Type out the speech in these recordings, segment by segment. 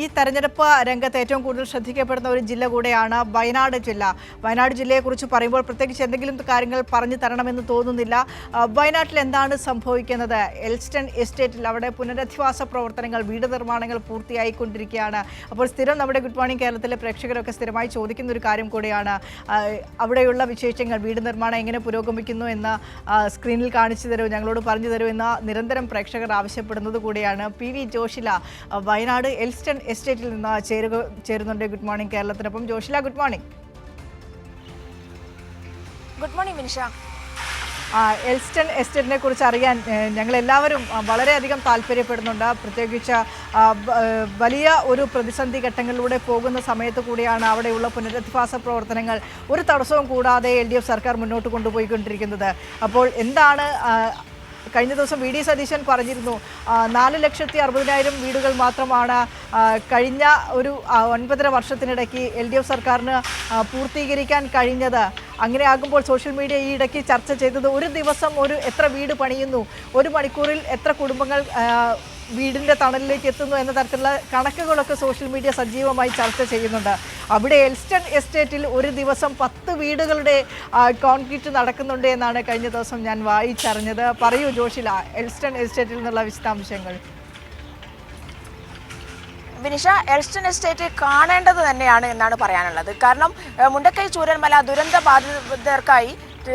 ഈ തെരഞ്ഞെടുപ്പ് രംഗത്ത് ഏറ്റവും കൂടുതൽ ശ്രദ്ധിക്കപ്പെടുന്ന ഒരു ജില്ല കൂടെയാണ് വയനാട് ജില്ല. വയനാട് ജില്ലയെക്കുറിച്ച് പറയുമ്പോൾ പ്രത്യേകിച്ച് എന്തെങ്കിലും കാര്യങ്ങൾ പറഞ്ഞു തരണമെന്ന് തോന്നുന്നില്ല. വയനാട്ടിൽ എന്താണ് സംഭവിക്കുന്നത്? എൽസ്റ്റൺ എസ്റ്റേറ്റിൽ അവിടെ പുനരധിവാസ പ്രവർത്തനങ്ങൾ വീട് നിർമ്മാണങ്ങൾ പൂർത്തിയായിക്കൊണ്ടിരിക്കുകയാണ്. അപ്പോൾ സ്ഥിരം നമ്മുടെ ഗുഡ് മോർണിംഗ് കേരളത്തിലെ പ്രേക്ഷകരൊക്കെ സ്ഥിരമായി ചോദിക്കുന്ന ഒരു കാര്യം കൂടിയാണ്. അവിടെയുള്ള വിശേഷങ്ങൾ വീട് നിർമ്മാണം എങ്ങനെ പുരോഗമിക്കുന്നു എന്ന് സ്ക്രീനിൽ കാണിച്ചു തരൂ ഞങ്ങളോട് പറഞ്ഞു തരൂ എന്ന് നിരന്തരം പ്രേക്ഷകർ ആവശ്യപ്പെടുന്നത് കൂടിയാണ്. P V Joshila Wayanad Wayanad Elston എസ്റ്റേറ്റിൽ നിന്ന് ചേരുക ചേരുന്നുണ്ട്. Good morning കേരളത്തിനൊപ്പം. Joshila good morning. Good morning Minisha. ആ, എൽസ്റ്റൺ എസ്റ്റേറ്റിനെ കുറിച്ച് അറിയാൻ ഞങ്ങൾ എല്ലാവരും വളരെയധികം താല്പര്യപ്പെടുന്നുണ്ട്. പ്രത്യേകിച്ച് വലിയ ഒരു പ്രതിസന്ധി ഘട്ടങ്ങളിലൂടെ പോകുന്ന സമയത്ത് കൂടിയാണ് അവിടെയുള്ള പുനരധിവാസ പ്രവർത്തനങ്ങൾ ഒരു തടസ്സവും കൂടാതെ എൽ ഡി എഫ് സർക്കാർ മുന്നോട്ട് കൊണ്ടുപോയിക്കൊണ്ടിരിക്കുന്നത്. അപ്പോൾ എന്താണ് കഴിഞ്ഞ ദിവസം വി ഡി സതീശൻ പറഞ്ഞിരുന്നു നാല് ലക്ഷത്തി അറുപതിനായിരം വീടുകൾ മാത്രമാണ് കഴിഞ്ഞ ഒരു ഒൻപതര വർഷത്തിനിടയ്ക്ക് എൽ ഡി എഫ് സർക്കാരിന് പൂർത്തീകരിക്കാൻ കഴിഞ്ഞത്. അങ്ങനെ ആകുമ്പോൾ സോഷ്യൽ മീഡിയ ഈ ഇടയ്ക്ക് ചർച്ച ചെയ്തത് ഒരു ദിവസം ഒരു എത്ര വീട് പണിയുന്നു ഒരു മണിക്കൂറിൽ എത്ര കുടുംബങ്ങൾ വീടിന്റെ തണലിലേക്ക് എത്തുന്നു എന്ന തരത്തിലുള്ള കണക്കുകളൊക്കെ സോഷ്യൽ മീഡിയ സജീവമായി ചർച്ച ചെയ്യുന്നുണ്ട്. അവിടെ എൽസ്റ്റൺ എസ്റ്റേറ്റിൽ ഒരു ദിവസം പത്ത് വീടുകളുടെ കോൺക്രീറ്റ് നടക്കുന്നുണ്ട് എന്നാണ് കഴിഞ്ഞ ദിവസം ഞാൻ വായിച്ചറിഞ്ഞത്. പറയൂ ജോഷില എൽസ്റ്റൺ എസ്റ്റേറ്റിൽ നിന്നുള്ള വിശദാംശങ്ങൾ. വിനിഷ എൽസ്റ്റൺ എസ്റ്റേറ്റ് കാണേണ്ടത് തന്നെയാണ് എന്നാണ് പറയാനുള്ളത്. കാരണം മുണ്ടക്കൈ ചൂരന്മല ദുരന്ത ബാധിതർക്കായി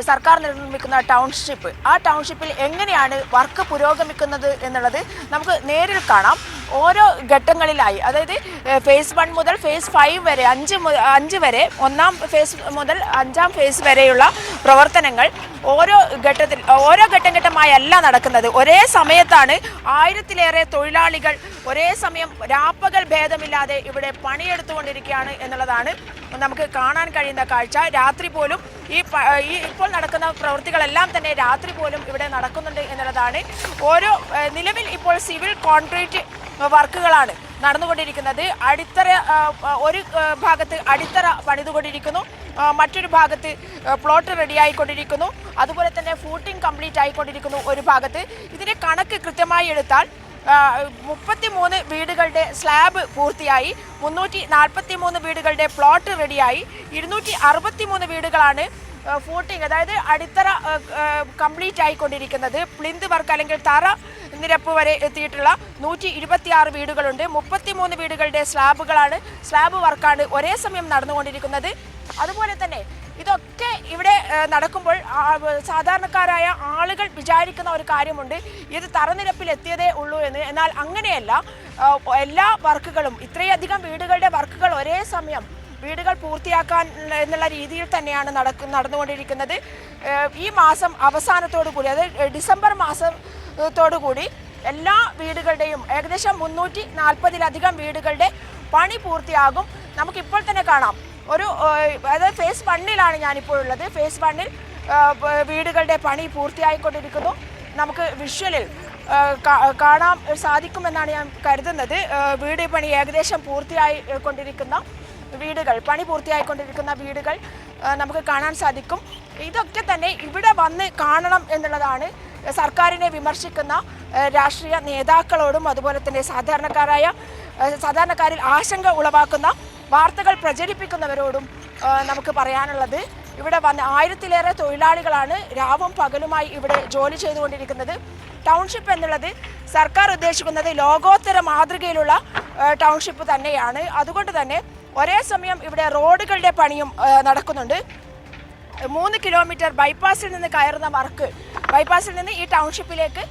സർക്കാർ നിർമ്മിക്കുന്ന ടൗൺഷിപ്പ്. ആ ടൗൺഷിപ്പിൽ എങ്ങനെയാണ് വർക്ക് പുരോഗമിക്കുന്നത് എന്നുള്ളത് നമുക്ക് നേരിൽ കാണാം. ഓരോ ഘട്ടങ്ങളിലായി. അതായത് ഫേസ് വൺ മുതൽ ഫേസ് ഫൈവ് വരെ അഞ്ച് അഞ്ച് വരെ ഒന്നാം ഫേസ് മുതൽ അഞ്ചാം ഫേസ് വരെയുള്ള പ്രവർത്തനങ്ങൾ ഓരോ ഘട്ടത്തിൽ ഓരോ ഘട്ടം ഘട്ടമായി അല്ല നടക്കുന്നത്. ഒരേ സമയത്താണ് ആയിരത്തിലേറെ തൊഴിലാളികൾ ഒരേ സമയം രാപ്പകൽ ഭേദമില്ലാതെ ഇവിടെ പണിയെടുത്തുകൊണ്ടിരിക്കുകയാണ് എന്നുള്ളതാണ് നമുക്ക് കാണാൻ കഴിയുന്ന കാഴ്ച. രാത്രി പോലും ഈ ഈ ഇപ്പോൾ നടക്കുന്ന പ്രവൃത്തികളെല്ലാം തന്നെ രാത്രി പോലും ഇവിടെ നടക്കുന്നുണ്ട് എന്നുള്ളതാണ്. ഓരോ നിലവിൽ ഇപ്പോൾ സിവിൽ കോൺക്രീറ്റ് വർക്കുകളാണ് നടന്നുകൊണ്ടിരിക്കുന്നത്. അടിത്തറ ഒരു ഭാഗത്ത് അടിത്തറ പണിതുകൊണ്ടിരിക്കുന്നു. മറ്റൊരു ഭാഗത്ത് പ്ലോട്ട് റെഡിയായിക്കൊണ്ടിരിക്കുന്നു. അതുപോലെ തന്നെ ഫൂട്ടിംഗ് കംപ്ലീറ്റ് ആയിക്കൊണ്ടിരിക്കുന്നു ഒരു ഭാഗത്ത്. ഇതിന്റെ കണക്ക് കൃത്യമായി എടുത്താൽ മുപ്പത്തി മൂന്ന് വീടുകളുടെ സ്ലാബ് പൂർത്തിയായി. മുന്നൂറ്റി നാൽപ്പത്തി മൂന്ന് വീടുകളുടെ പ്ലോട്ട് റെഡിയായി. ഇരുന്നൂറ്റി അറുപത്തി മൂന്ന് വീടുകളാണ് ഫൂട്ടിംഗ് അതായത് അടിത്തറ കംപ്ലീറ്റ് ആയിക്കൊണ്ടിരിക്കുന്നത്. പ്ലിന്ത് വർക്ക് അല്ലെങ്കിൽ തറ നിരപ്പ് വരെ എത്തിയിട്ടുള്ള നൂറ്റി ഇരുപത്തിയാറ് വീടുകളുണ്ട്. മുപ്പത്തിമൂന്ന് വീടുകളുടെ സ്ലാബുകളാണ്. സ്ലാബ് വർക്കാണ് ഒരേ സമയം നടന്നുകൊണ്ടിരിക്കുന്നത്. അതുപോലെ തന്നെ ഇതൊക്കെ ഇവിടെ നടക്കുമ്പോൾ സാധാരണക്കാരായ ആളുകൾ വിചാരിക്കുന്ന ഒരു കാര്യമുണ്ട്. ഇത് തറനിരപ്പിൽ എത്തിയതേ ഉള്ളൂ എന്ന്. എന്നാൽ അങ്ങനെയല്ല എല്ലാ വർക്കുകളും ഇത്രയധികം വീടുകളുടെ വർക്കുകൾ ഒരേ സമയം വീടുകൾ പൂർത്തിയാക്കാൻ എന്നുള്ള രീതിയിൽ തന്നെയാണ് നടക്കു നടന്നുകൊണ്ടിരിക്കുന്നത്. ഈ മാസം അവസാനത്തോടു കൂടി അതായത് ഡിസംബർ മാസത്തോടു കൂടി എല്ലാ വീടുകളുടെയും ഏകദേശം മുന്നൂറ്റി നാൽപ്പതിലധികം വീടുകളുടെ പണി പൂർത്തിയാകും. നമുക്കിപ്പോൾ തന്നെ കാണാം. ഒരു അതായത് ഫേസ് വണ്ണിലാണ് ഞാനിപ്പോൾ ഉള്ളത് ഫേസ് വണ്ണിൽ വീടുകളുടെ പണി പൂർത്തിയായിക്കൊണ്ടിരിക്കുന്നു. നമുക്ക് വിഷ്വലിൽ കാണാൻ സാധിക്കുമെന്നാണ് ഞാൻ കരുതുന്നത്. വീട് പണി ഏകദേശം പൂർത്തിയായി കൊണ്ടിരിക്കുന്ന വീടുകൾ പണി പൂർത്തിയായിക്കൊണ്ടിരിക്കുന്ന വീടുകൾ നമുക്ക് കാണാൻ സാധിക്കും. ഇതൊക്കെ തന്നെ ഇവിടെ വന്ന് കാണണം എന്നുള്ളതാണ് സർക്കാരിനെ വിമർശിക്കുന്ന രാഷ്ട്രീയ നേതാക്കളോടും അതുപോലെ തന്നെ സാധാരണക്കാരായ സാധാരണക്കാരിൽ ആശങ്ക ഉളവാക്കുന്ന വാർത്തകൾ പ്രചരിപ്പിക്കുന്നവരോടും നമുക്ക് പറയാനുള്ളത് ഇവിടെ വന്ന് ആയിരത്തിലേറെ തൊഴിലാളികളാണ് രാവും പകലുമായി ഇവിടെ ജോലി ചെയ്തുകൊണ്ടിരിക്കുന്നത്. ടൗൺഷിപ്പ് എന്നുള്ളത് സർക്കാർ ഉദ്ദേശിക്കുന്നത് ലോകോത്തര മാതൃകയിലുള്ള ടൗൺഷിപ്പ് തന്നെയാണ്. അതുകൊണ്ട് തന്നെ ഒരേ സമയം ഇവിടെ റോഡുകളുടെ പണിയും നടക്കുന്നുണ്ട്. മൂന്ന് കിലോമീറ്റർ ബൈപ്പാസിൽ നിന്ന് കയറുന്ന വർക്ക് ബൈപ്പാസിൽ നിന്ന് ഈ ടൗൺഷിപ്പിലേക്ക്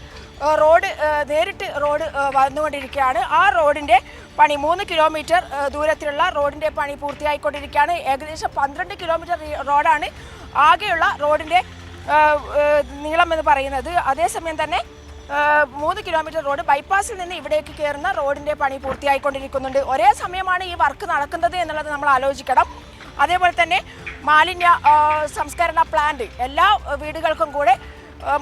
റോഡ് നേരിട്ട് റോഡ് വന്നുകൊണ്ടിരിക്കുകയാണ്. ആ റോഡിന്റെ പണി മൂന്ന് കിലോമീറ്റർ ദൂരത്തിലുള്ള റോഡിന്റെ പണി പൂർത്തിയായിക്കൊണ്ടിരിക്കുകയാണ്. ഏകദേശം പന്ത്രണ്ട് കിലോമീറ്റർ റോഡാണ് ആകെയുള്ള റോഡിന്റെ നീളം എന്ന് പറയുന്നത്. അതേസമയം തന്നെ മൂന്ന് കിലോമീറ്റർ റോഡ് ബൈപ്പാസിൽ നിന്ന് ഇവിടേക്ക് കയറുന്ന റോഡിന്റെ പണി പൂർത്തിയായിക്കൊണ്ടിരിക്കുന്നുണ്ട്. ഒരേ സമയമാണ് ഈ വർക്ക് നടക്കുന്നത് എന്നുള്ളത് നമ്മൾ ആലോചിക്കണം. അതേപോലെ തന്നെ മാലിന്യ സംസ്കരണ പ്ലാന്റ് എല്ലാ വീടുകൾക്കും കൂടെ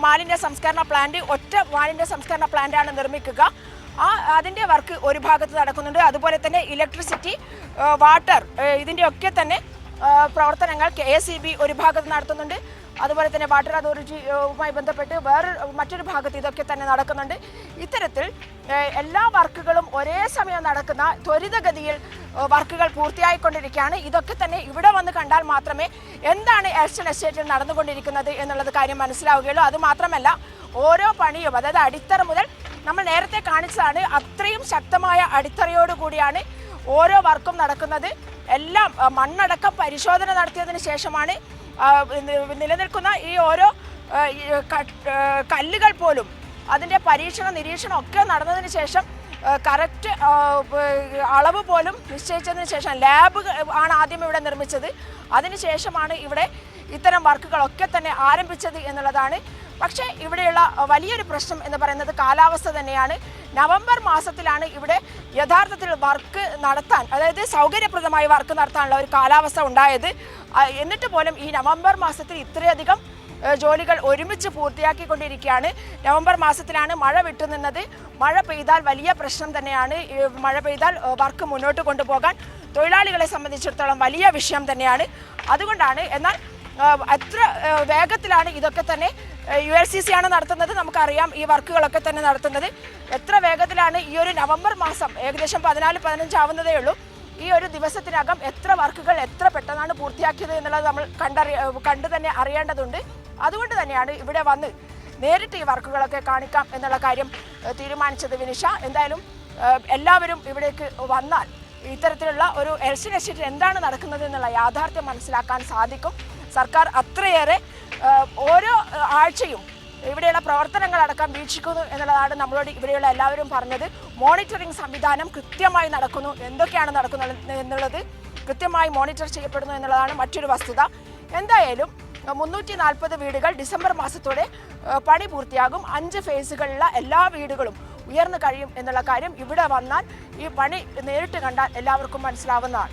മാലിന്യ സംസ്കരണ പ്ലാന്റ് ഒറ്റ മാലിന്യ സംസ്കരണ പ്ലാന്റാണ് നിർമ്മിക്കുക. ആ അതിന്റെ വർക്ക് ഒരു ഭാഗത്ത് നടക്കുന്നുണ്ട്. അതുപോലെ തന്നെ ഇലക്ട്രിസിറ്റി വാട്ടർ ഇതിന്റെയൊക്കെ തന്നെ പ്രവർത്തനങ്ങൾ കെ ബി ഒരു ഭാഗത്ത് നടത്തുന്നുണ്ട്. അതുപോലെ തന്നെ വാട്ടർ അതോറിറ്റിയുമായി ബന്ധപ്പെട്ട് വേറെ മറ്റൊരു ഭാഗത്ത് ഇതൊക്കെ തന്നെ നടക്കുന്നുണ്ട്. ഇത്തരത്തിൽ എല്ലാ വർക്കുകളും ഒരേ സമയം നടക്കുന്ന ത്വരിതഗതിയിൽ വർക്കുകൾ പൂർത്തിയായിക്കൊണ്ടിരിക്കുകയാണ്. ഇതൊക്കെ തന്നെ ഇവിടെ വന്ന് കണ്ടാൽ മാത്രമേ എന്താണ് എൽസ്റ്റൺ എസ്റ്റേറ്റിൽ നടന്നുകൊണ്ടിരിക്കുന്നത് എന്നുള്ളത് കാര്യം മനസ്സിലാവുകയുള്ളൂ. അതുമാത്രമല്ല ഓരോ പണിയും അതായത് അടിത്തറ മുതൽ നമ്മൾ നേരത്തെ കാണിച്ചതാണ് അത്രയും ശക്തമായ അടിത്തറയോട് കൂടിയാണ് ഓരോ വർക്കും നടക്കുന്നത്. എല്ലാം മണ്ണടക്കം പരിശോധന നടത്തിയതിന് ശേഷമാണ് നിലനിൽക്കുന്ന ഈ ഓരോ കല്ലുകൾ പോലും അതിന്റെ പരീക്ഷണ നിരീക്ഷണം ഒക്കെ നടന്നതിന് ശേഷം കറക്റ്റ് അളവ് പോലും നിശ്ചയിച്ചതിന് ശേഷം ലാബ് ആണ് ആദ്യം ഇവിടെ നിർമ്മിച്ചത്. അതിനുശേഷമാണ് ഇവിടെ ഇത്തരം വർക്കുകളൊക്കെ തന്നെ ആരംഭിച്ചത് എന്നുള്ളതാണ്. പക്ഷേ ഇവിടെയുള്ള വലിയൊരു പ്രശ്നം എന്ന് പറയുന്നത് കാലാവസ്ഥ തന്നെയാണ്. നവംബർ മാസത്തിലാണ് ഇവിടെ യഥാർത്ഥത്തിൽ വർക്ക് നടത്താൻ അതായത് സൗകര്യപ്രദമായി വർക്ക് നടത്താനുള്ള ഒരു കാലാവസ്ഥ ഉണ്ടായത്. എന്നിട്ട് പോലും ഈ നവംബർ മാസത്തിൽ ഇത്രയധികം ജോലികൾ ഒരുമിച്ച് പൂർത്തിയാക്കിക്കൊണ്ടിരിക്കുകയാണ്. നവംബർ മാസത്തിലാണ് മഴ വിട്ടുനിന്നത് മഴ പെയ്താൽ വലിയ പ്രശ്നം തന്നെയാണ്. മഴ പെയ്താൽ വർക്ക് മുന്നോട്ട് കൊണ്ടുപോകാൻ തൊഴിലാളികളെ സംബന്ധിച്ചിടത്തോളം വലിയ വിഷയം തന്നെയാണ്. അതുകൊണ്ടാണ് എന്നാൽ എത്ര വേഗത്തിലാണ് ഇതൊക്കെ തന്നെ യു എൽ സി സി ആണ് നടത്തുന്നത്. നമുക്കറിയാം ഈ വർക്കുകളൊക്കെ തന്നെ നടത്തുന്നത്. എത്ര വേഗത്തിലാണ് ഈ ഒരു നവംബർ മാസം ഏകദേശം പതിനാല് പതിനഞ്ചാവുന്നതേ ഉള്ളൂ. ഈ ഒരു ദിവസത്തിനകം എത്ര വർക്കുകൾ എത്ര പെട്ടെന്നാണ് പൂർത്തിയാക്കിയത് എന്നുള്ളത് നമ്മൾ കണ്ടറി കണ്ടു തന്നെ അറിയേണ്ടതുണ്ട്. അതുകൊണ്ട് തന്നെയാണ് ഇവിടെ വന്ന് നേരിട്ട് ഈ വർക്കുകളൊക്കെ കാണിക്കാം എന്നുള്ള കാര്യം തീരുമാനിച്ചത് വിനിഷ. എന്തായാലും എല്ലാവരും ഇവിടേക്ക് വന്നാൽ ഇത്തരത്തിലുള്ള ഒരു എൽസി എസ്റ്റേറ്റിൽ എന്താണ് നടക്കുന്നത് എന്നുള്ള യാഥാർത്ഥ്യം മനസ്സിലാക്കാൻ സാധിക്കും. സർക്കാർ അത്രയേറെ ഓരോ ആഴ്ചയും ഇവിടെയുള്ള പ്രവർത്തനങ്ങൾ പ്രവർത്തനങ്ങളടക്കം വീക്ഷിക്കുന്നു എന്നുള്ളതാണ് നമ്മളോട് ഇവിടെയുള്ള എല്ലാവരും പറഞ്ഞത്. മോണിറ്ററിംഗ് സംവിധാനം കൃത്യമായി നടക്കുന്നു. എന്തൊക്കെയാണ് നടക്കുന്നത് എന്നുള്ളത് കൃത്യമായി മോണിറ്റർ ചെയ്യപ്പെടുന്നു എന്നുള്ളതാണ് മറ്റൊരു വസ്തുത. എന്തായാലും മുന്നൂറ്റി നാൽപ്പത് വീടുകൾ ഡിസംബർ മാസത്തോടെ പണി പൂർത്തിയാകും. അഞ്ച് ഫേസുകളിലുള്ള എല്ലാ വീടുകളും ഉയർന്നു കഴിയും എന്നുള്ള കാര്യം ഇവിടെ വന്നാൽ ഈ പണി നേരിട്ട് കണ്ടാൽ എല്ലാവർക്കും മനസ്സിലാവുന്നതാണ്.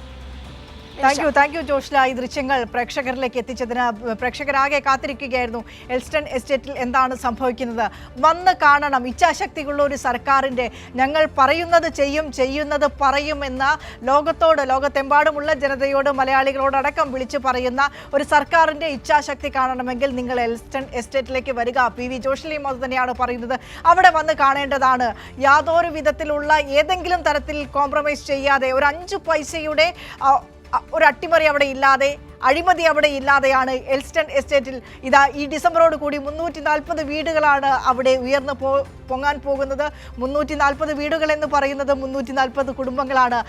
Thank you thank you Joshla. ഈ ദൃശ്യങ്ങൾ പ്രേക്ഷകരിലേക്ക് എത്തിച്ചതിന് പ്രേക്ഷകരാകെ കാത്തിരിക്കുകയായിരുന്നു. എൽസ്റ്റൺ എസ്റ്റേറ്റിൽ എന്താണ് സംഭവിക്കുന്നത്? വന്ന് കാണണം. ഇച്ഛാശക്തിയുള്ള ഒരു സർക്കാരിന്റെ ഞങ്ങൾ പറയുന്നത് ചെയ്യും ചെയ്യുന്നത് പറയും എന്ന ലോകത്തോട് ലോകത്തെമ്പാടുമുള്ള ജനതയോട് മലയാളികളോടടക്കം വിളിച്ചു പറയുന്ന ഒരു സർക്കാരിന്റെ ഇച്ഛാശക്തി കാണണമെങ്കിൽ നിങ്ങൾ എൽസ്റ്റൺ എസ്റ്റേറ്റിലേക്ക് വരിക. പി വി ജോഷ്ലിയും അത് തന്നെയാണ് പറയുന്നത്. അവിടെ വന്ന് കാണേണ്ടതാണ്. യാതൊരു വിധത്തിലുള്ള ഏതെങ്കിലും തരത്തിൽ കോംപ്രമൈസ് ചെയ്യാതെ ഒരു അഞ്ച് പൈസയുടെ ഒരു അട്ടിമറി അവിടെ ഇല്ലാതെ അഴിമതി അവിടെ ഇല്ലാതെയാണ് എൽസ്റ്റൺ എസ്റ്റേറ്റിൽ ഇതാ ഈ ഡിസംബറോട് കൂടി മുന്നൂറ്റി നാൽപ്പത് വീടുകളാണ് അവിടെ ഉയർന്നു പോ പൊങ്ങാൻ പോകുന്നത്. മുന്നൂറ്റി നാൽപ്പത് വീടുകൾ എന്ന് പറയുന്നത് മുന്നൂറ്റി നാൽപ്പത് കുടുംബങ്ങളാണ്.